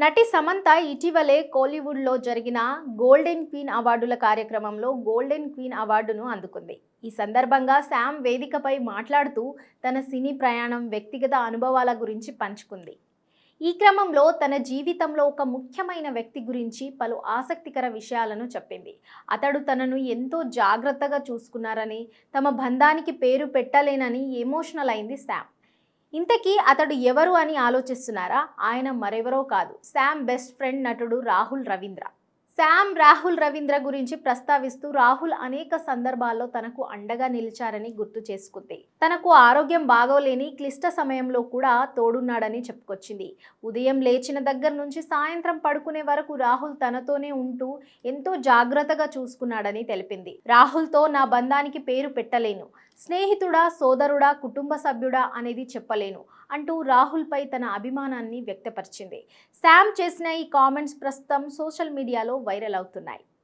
నటి సమంత ఇటీవలే కోలీవుడ్లో జరిగిన గోల్డెన్ క్వీన్ అవార్డుల కార్యక్రమంలో గోల్డెన్ క్వీన్ అవార్డును అందుకుంది. ఈ సందర్భంగా శామ్ వేదికపై మాట్లాడుతూ తన సినీ ప్రయాణం వ్యక్తిగత అనుభవాల గురించి పంచుకుంది. ఈ క్రమంలో తన జీవితంలో ఒక ముఖ్యమైన వ్యక్తి గురించి పలు ఆసక్తికర విషయాలను చెప్పింది. అతడు తనను ఎంతో జాగ్రత్తగా చూసుకున్నారని తమ బంధానికి పేరు పెట్టలేనని ఎమోషనల్ అయింది శామ్. ఇంతకీ అతడు ఎవరు అని ఆలోచిస్తున్నారా? ఆయన మరెవరో కాదు. శామ్ బెస్ట్ ఫ్రెండ్ నటుడు రాహుల్ రవీంద్ర. శామ్ రాహుల్ రవీంద్ర గురించి ప్రస్తావిస్తూ రాహుల్ అనేక సందర్భాల్లో తనకు అండగా నిలిచారని గుర్తు చేసుకుంది. తనకు ఆరోగ్యం బాగోలేని క్లిష్ట సమయంలో కూడా తోడున్నాడని చెప్పుకొచ్చింది. ఉదయం లేచిన దగ్గర నుంచి సాయంత్రం పడుకునే వరకు రాహుల్ తనతోనే ఉంటూ ఎంతో జాగ్రత్తగా చూసుకున్నాడని తెలిపింది. రాహుల్తో నా బంధానికి పేరు పెట్టలేను. స్నేహితుడా సోదరుడా కుటుంబ సభ్యుడా అనేది చెప్పలేను అంటూ రాహుల్పై తన అభిమానాన్ని వ్యక్తపరిచింది. శామ్ చేసిన ఈ కామెంట్స్ ప్రస్తుతం సోషల్ మీడియాలో వైరల్ అవుతున్నాయి.